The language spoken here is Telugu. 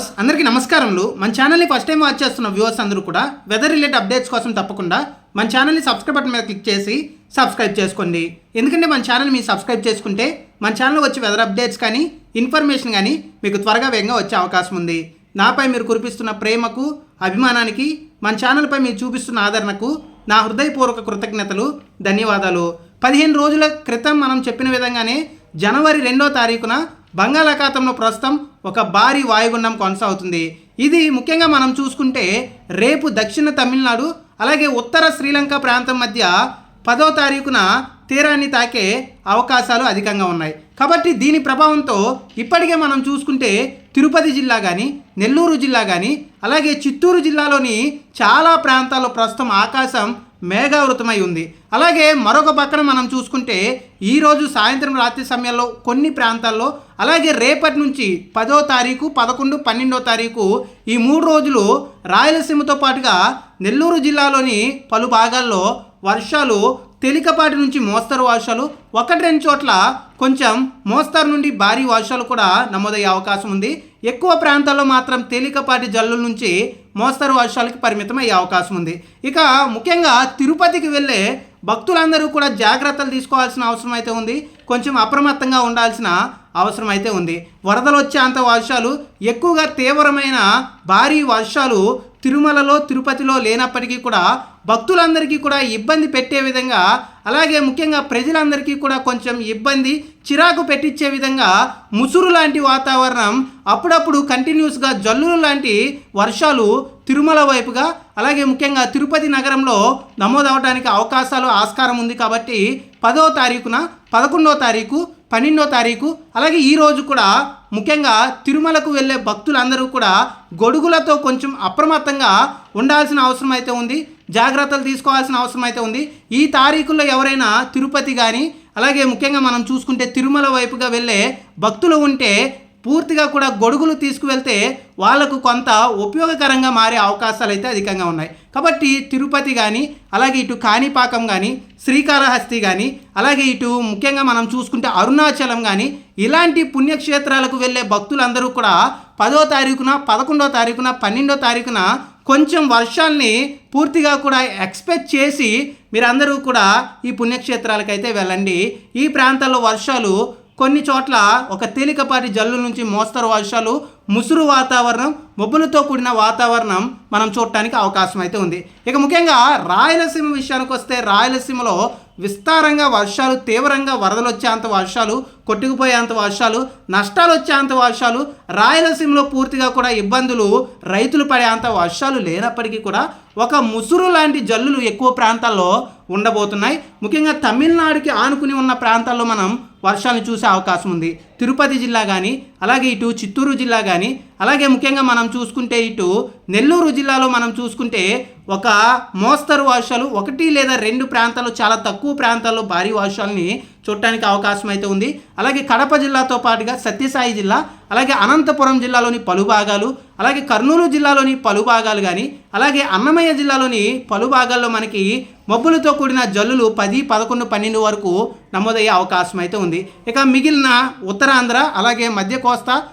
వ్యూవర్స్ అందరికీ నమస్కారంలు మన ఛానల్ని ఫస్ట్ టైం వాచ్ చేస్తున్న వ్యూవర్స్ అందరూ కూడా వెదర్ రిలేటెడ్ అప్డేట్స్ కోసం తప్పకుండా మన ఛానల్ని సబ్స్క్రైబ్ బటన్ మీద క్లిక్ చేసి సబ్స్క్రైబ్ చేసుకోండి. ఎందుకంటే మన ఛానల్ మీరు సబ్స్క్రైబ్ చేసుకుంటే మన ఛానల్లో వచ్చే వెదర్ అప్డేట్స్ కానీ ఇన్ఫర్మేషన్ కానీ మీకు త్వరగా వేగంగా వచ్చే అవకాశం ఉంది. నాపై మీరు కురిపిస్తున్న ప్రేమకు అభిమానానికి మన ఛానల్పై మీరు చూపిస్తున్న ఆదరణకు నా హృదయపూర్వక కృతజ్ఞతలు ధన్యవాదాలు. పదిహేను రోజుల క్రితం మనం చెప్పిన విధంగానే జనవరి రెండో తారీఖున బంగాళాఖాతంలో ప్రస్తుతం ఒక భారీ వాయుగుండం కొనసాగుతుంది. ఇది ముఖ్యంగా మనం చూసుకుంటే రేపు దక్షిణ తమిళనాడు అలాగే ఉత్తర శ్రీలంక ప్రాంతం మధ్య పదో తారీఖున తీరాన్ని తాకే అవకాశాలు అధికంగా ఉన్నాయి. కాబట్టి దీని ప్రభావంతో ఇప్పటికే మనం చూసుకుంటే తిరుపతి జిల్లా కానీ నెల్లూరు జిల్లా కానీ అలాగే చిత్తూరు జిల్లాలోని చాలా ప్రాంతాల్లో ప్రస్తుతం ఆకాశం మేఘావృతమై ఉంది. అలాగే మరొక పక్కన మనం చూసుకుంటే ఈరోజు సాయంత్రం రాత్రి సమయంలో కొన్ని ప్రాంతాల్లో అలాగే రేపటి నుంచి పదో తారీఖు పదకొండు పన్నెండో తారీఖు ఈ మూడు రోజులు రాయలసీమతో పాటుగా నెల్లూరు జిల్లాలోని పలు భాగాల్లో వర్షాలు తేలికపాటి నుంచి మోస్తరు వర్షాలు ఒకటి రెండు చోట్ల కొంచెం మోస్తరు నుండి భారీ వర్షాలు కూడా నమోదయ్యే అవకాశం ఉంది. ఎక్కువ ప్రాంతాల్లో మాత్రం తేలికపాటి జల్లుల నుంచి మోస్తరు వర్షాలకి పరిమితం అయ్యే అవకాశం ఉంది. ఇక ముఖ్యంగా తిరుపతికి వెళ్ళే భక్తులందరూ కూడా జాగ్రత్తలు తీసుకోవాల్సిన అవసరం అయితే ఉంది. కొంచెం అప్రమత్తంగా ఉండాల్సిన అవసరం అయితే ఉంది. వరదలు వచ్చే అంత వర్షాలు ఎక్కువగా తీవ్రమైన భారీ వర్షాలు తిరుమలలో తిరుపతిలో లేనప్పటికీ కూడా భక్తులందరికీ కూడా ఇబ్బంది పెట్టే విధంగా అలాగే ముఖ్యంగా ప్రజలందరికీ కూడా కొంచెం ఇబ్బంది చిరాకు పెట్టించే విధంగా ముసురు లాంటి వాతావరణం అప్పుడప్పుడు కంటిన్యూస్గా జల్లులు లాంటి వర్షాలు తిరుమల వైపుగా అలాగే ముఖ్యంగా తిరుపతి నగరంలో నమోదవడానికి అవకాశాలు ఆస్కారం ఉంది కాబట్టి పదో తారీఖున పదకొండో తారీఖు పన్నెండో తారీఖు. అలాగే ఈరోజు కూడా ముఖ్యంగా తిరుమలకు వెళ్ళే భక్తులందరూ కూడా గొడుగులతో కొంచెం అప్రమత్తంగా ఉండాల్సిన అవసరం అయితే ఉంది. జాగ్రత్తలు తీసుకోవాల్సిన అవసరం అయితే ఉంది. ఈ తారీఖుల్లో ఎవరైనా తిరుపతి కానీ అలాగే ముఖ్యంగా మనం చూసుకుంటే తిరుమల వైపుగా వెళ్ళే భక్తులు ఉంటే పూర్తిగా కూడా గొడుగులు తీసుకువెళ్తే వాళ్ళకు కొంత ఉపయోగకరంగా మారే అవకాశాలు అయితే అధికంగా ఉన్నాయి. కాబట్టి తిరుపతి కానీ అలాగే ఇటు కాణిపాకం కానీ శ్రీకాళహస్తి కానీ అలాగే ఇటు ముఖ్యంగా మనం చూసుకుంటే అరుణాచలం కానీ ఇలాంటి పుణ్యక్షేత్రాలకు వెళ్ళే భక్తులందరూ కూడా పదో తారీఖున పదకొండో తారీఖున పన్నెండో తారీఖున కొంచెం వర్షాల్ని పూర్తిగా కూడా ఎక్స్పెక్ట్ చేసి మీరందరూ కూడా ఈ పుణ్యక్షేత్రాలకైతే వెళ్ళండి. ఈ ప్రాంతాల్లో వర్షాలు కొన్ని చోట్ల ఒక తేలికపాటి జల్లు నుంచి మోస్తరు వర్షాలు ముసురు వాతావరణం మబ్బులతో కూడిన వాతావరణం మనం చూడటానికి అవకాశం అయితే ఉంది. ఇక ముఖ్యంగా రాయలసీమ విషయానికి వస్తే రాయలసీమలో విస్తారంగా వర్షాలు తీవ్రంగా వరదలు వచ్చేంత వర్షాలు కొట్టుకుపోయేంత వర్షాలు నష్టాలు వచ్చేంత వర్షాలు రాయలసీమలో పూర్తిగా కూడా ఇబ్బందులు రైతులు పడేంత వర్షాలు లేనప్పటికీ కూడా ఒక ముసురు లాంటి జల్లులు ఎక్కువ ప్రాంతాల్లో ఉండబోతున్నాయి. ముఖ్యంగా తమిళనాడుకి ఆనుకుని ఉన్న ప్రాంతాల్లో మనం వర్షాలను చూసే అవకాశం ఉంది. తిరుపతి జిల్లా కానీ అలాగే ఇటు చిత్తూరు జిల్లా కానీ అలాగే ముఖ్యంగా మనం చూసుకుంటే ఇటు నెల్లూరు జిల్లాలో మనం చూసుకుంటే ఒక మోస్తరు వర్షాలు ఒకటి లేదా రెండు ప్రాంతాలు చాలా తక్కువ ప్రాంతాల్లో భారీ వర్షాలని చూడటానికి అవకాశం అయితే ఉంది. అలాగే కడప జిల్లాతో పాటుగా సత్యసాయి జిల్లా అలాగే అనంతపురం జిల్లాలోని పలు భాగాలు అలాగే కర్నూలు జిల్లాలోని పలు భాగాలు కానీ అలాగే అన్నమయ్య జిల్లాలోని పలు భాగాల్లో మనకి మబ్బులతో కూడిన జల్లులు పది పదకొండు పన్నెండు వరకు నమోదయ్యే అవకాశం అయితే ఉంది. ఇక మిగిలిన ఉత్తరాంధ్ర అలాగే మధ్య కోస్తా